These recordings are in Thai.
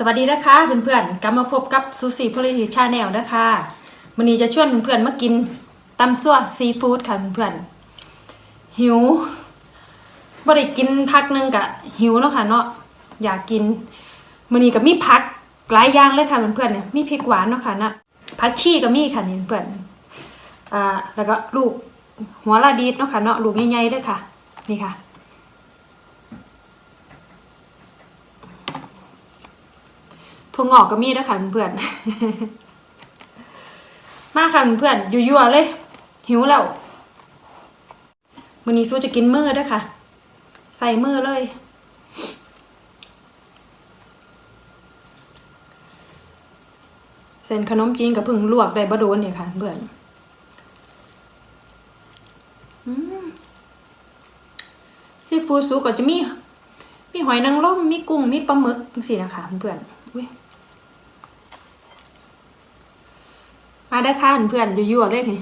สวัสดีนะคะเพื่อนๆกลับมาพบกับซูซี่พลิติชาแนลนะคะวันนี้จะชวนเพื่อนๆมากินตำซั่วซีฟู้ดค่ะเพื่อนๆหิวบ่ได้กินพักนึงกะหิวเนาะค่ะเนาะอยากกินมื้อนี้ก็มีผักหลายอย่างเลยค่ะเพื่อนๆเนี่ยมีพริกหวานเนาะค่ะนะผักชีก็มีค่ะเพื่อนอ่าแล้วก็ลูกหัวลาดีดเนาะค่ะเนาะลูกใหญ่ๆเด้วยค่ะ นี่ค่ะ ถั่วงอกก็มีด้วยค่ะเพื่อนๆมาค่ะเพื่อนๆยั่วๆเลย หิวแล้ววันนี้สู้จะกินมือด้วยค่ะ ใส่มือเลยเส้นขนมจีนกับพึ่งลวกได้บะโดนเนี่ยค่ะเพื่อนซีฟู้ดซุปก็จะมี มีหอยนางรมมีกุ้ง มีปลาหมึกสินะคะเพื่อนอุ้ย มาได้ค่ะเพื่อนยั่วๆเลยนี่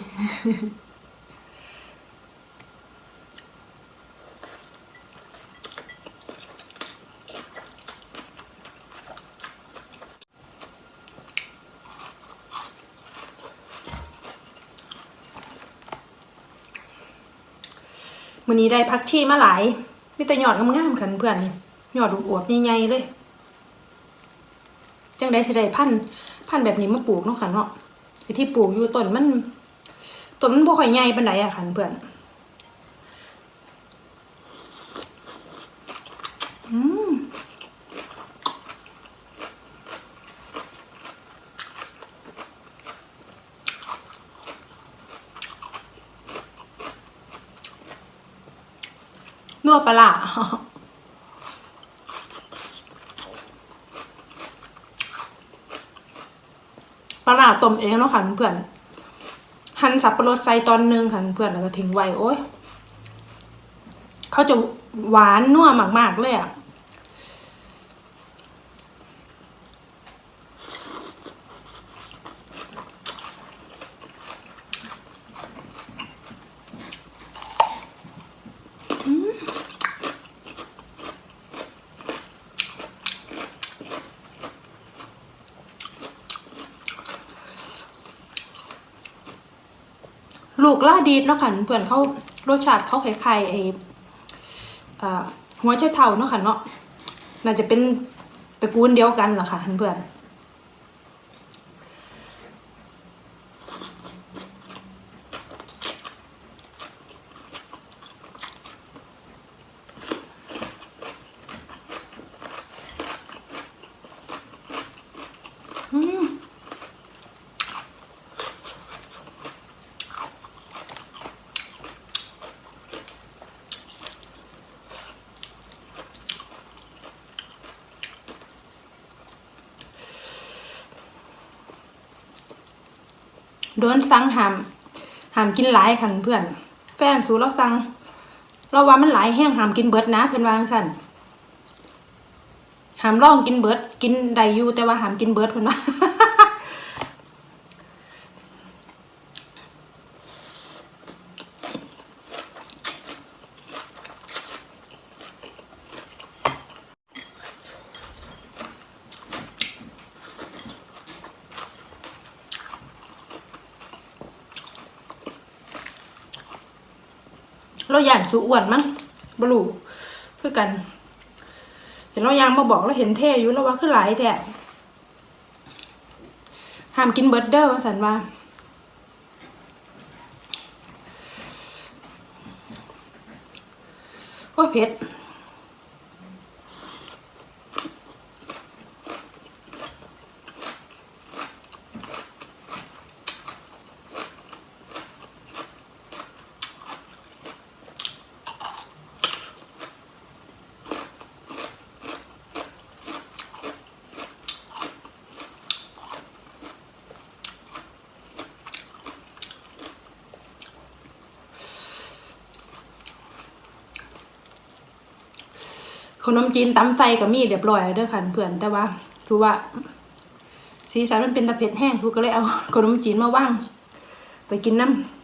วันนี้ได้พักชีมาหลายมีแต่หยอดงามๆค่ะเพื่อนนี่หยอดอวบๆใหญ่ๆเลย จังได้สิได้พันพันแบบนี้มาปลูกเนาะค่ะเนาะไอ้ ที่ปลูกอยู่ต้นมันต้นมันบ่ค่อยใหญ่ปานใดอะค่ะเพื่อนอืมนัวปลาร้า ปลาร้าต้มเองเนาะค่ะเพื่อนหั่นสับปะรดใส่ตอนหนึงค่ะเพื่อนแล้วก็ทิ้งไว้โอ้ยเขาจะหวานนัวมากๆเลยอะ ลูกล่าดีดเนาะค่ะเพื่อนเขารสชาติเขาคล้ายๆไอ้อ่าหัวไชเท้าเนาะค่ะเนาะน่าจะเป็นตระกูลเดียวกันเหรอค่ะเพื่อนม โดนสั่งหามหามกินหลายคันเพื่อน แฟนสูเราสั่งเราว่ามันหลายแห้งหามกินเบิดนะเพื่อนวังสั่นหามล่องกินเบิดกินได้อยู่แต่ว่าหามกินเบิดเพื่อนว่า เราอยากสูอ้วนมั้งบลูคือกัน เห็นเรายางมาบอกเราเห็นเท่อยู่แล้วว่าคือหลายแท้ห้ามกินเบิร์ดเดอร์ว่าสันว่าโอ้เผ็ด ขนมจีนตำไส้ก็มีเรียบร้อยเด้อค่ะเพื่อนแต่ว่าคือว่า สีสันมันเป็นตะเพ็ดแห้งคือก็เลยเอาขนมจีนมาว่าง ไปกินน้ำ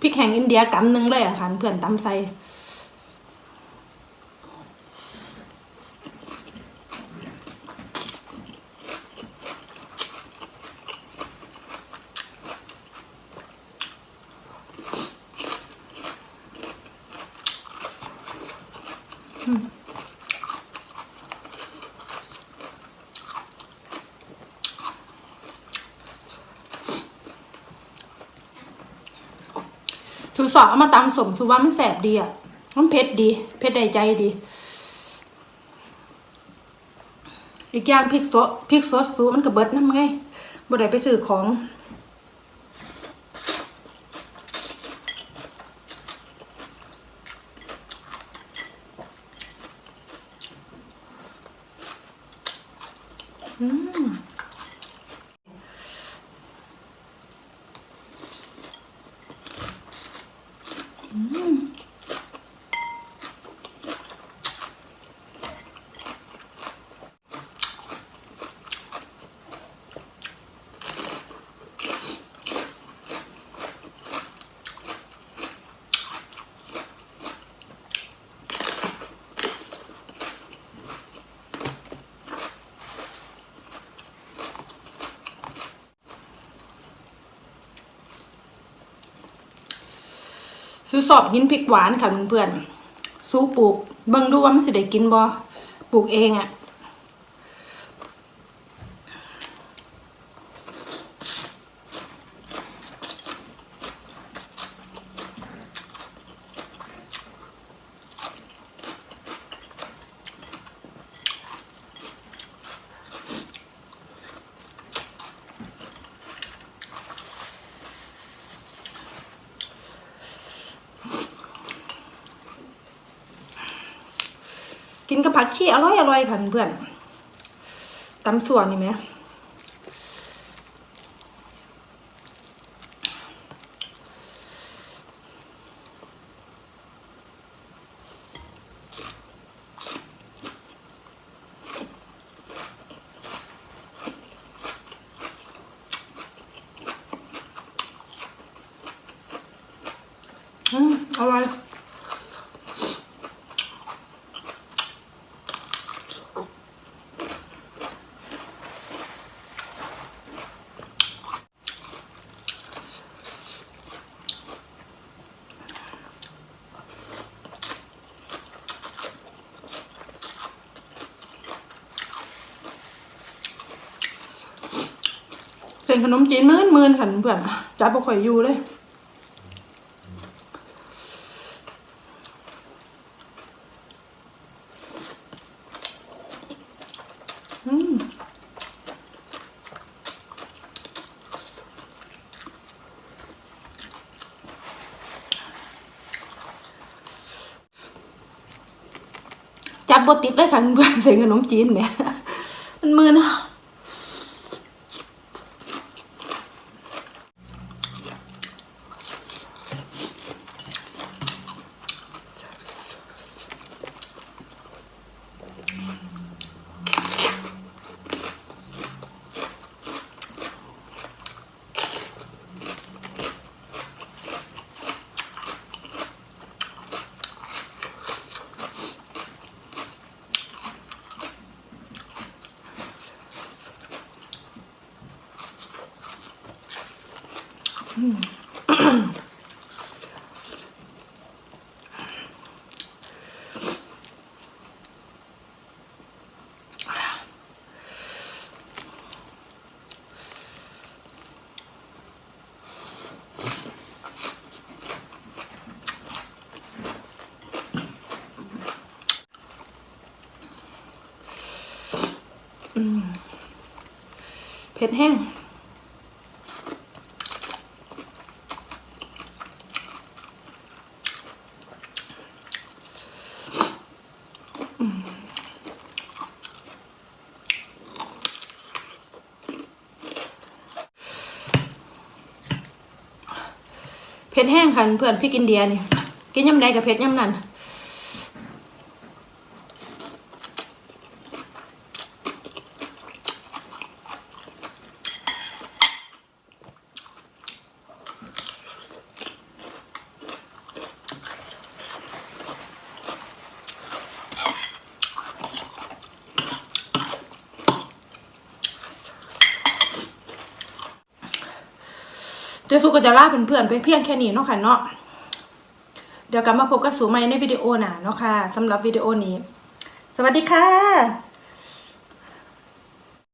พริก แห้งอินเดียกำหนึ่งเลยอะค่ะเพื่อนตำใส่ สูสอเอามาตำสมสูว่ามันแสบดีอะมันเผ็ดดีเผ็ดได้ใจดี อีกอย่างพริกสดพริกสดสูมันก็เบิดน้ำไงบ่ได้ไปซื้อของอืม ซื้อสอบกินพริกหวานค่ะเพื่อนๆสู้ปลูกเบิ่งดูว่ามันสิได้กินบ่ปลูกเองอะ่ะ กินกับผักขี้อร่อยอร่อยค่ะเพื่อนตำส่วนนี่ไหมอืมอร่อย ส้นขนมจีนมื่นมื่นๆค่ะเพื่อนจับบ่ค่อยอยู่เลยจับบติดเลยค่ะเพื่อนเส้นขนมจีนแหมมันมืนะ เผ็ดแห้ง เผ็ดแห้งค่ะเพื่อนพริกอินเดียนี่ กินยำใดกับเผ็ดยำนั่น เดี๋ยวสูก็จะลาเพื่อนๆไปเพียงแค่นี้เนาะค่ะเนาะเดี๋ยวกลับมาพบกับสูใหม่ในวิดีโอหน้าเนาะค่ะสำหรับวิดีโอนี้ สวัสดีค่ะ